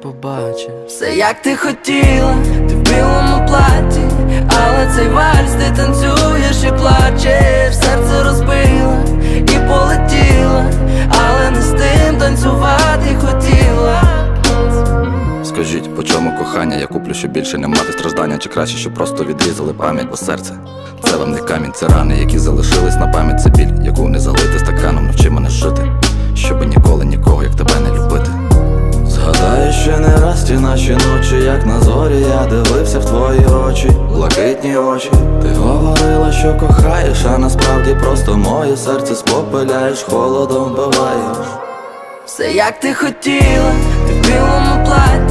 побачив Все як ти хотіла, ти в білому платі, але цей вальс ти танцюєш і плачеш, серце розбила і полетіла, але не з тим танцювати хотіла. Скажіть, по чому кохання, я куплю, щоб більше не мати страждання, чи краще, щоб просто відрізали пам'ять, бо серце це вам не камінь, це рани, які залишились на пам'ять, це біль, яку не залити ті наші ночі, як на зорі я дивився в твої очі, блакитні очі. Ти говорила, що кохаєш, а насправді просто моє серце спопиляєш, холодом вбиваєш. Все як ти хотіла, ти в білому платі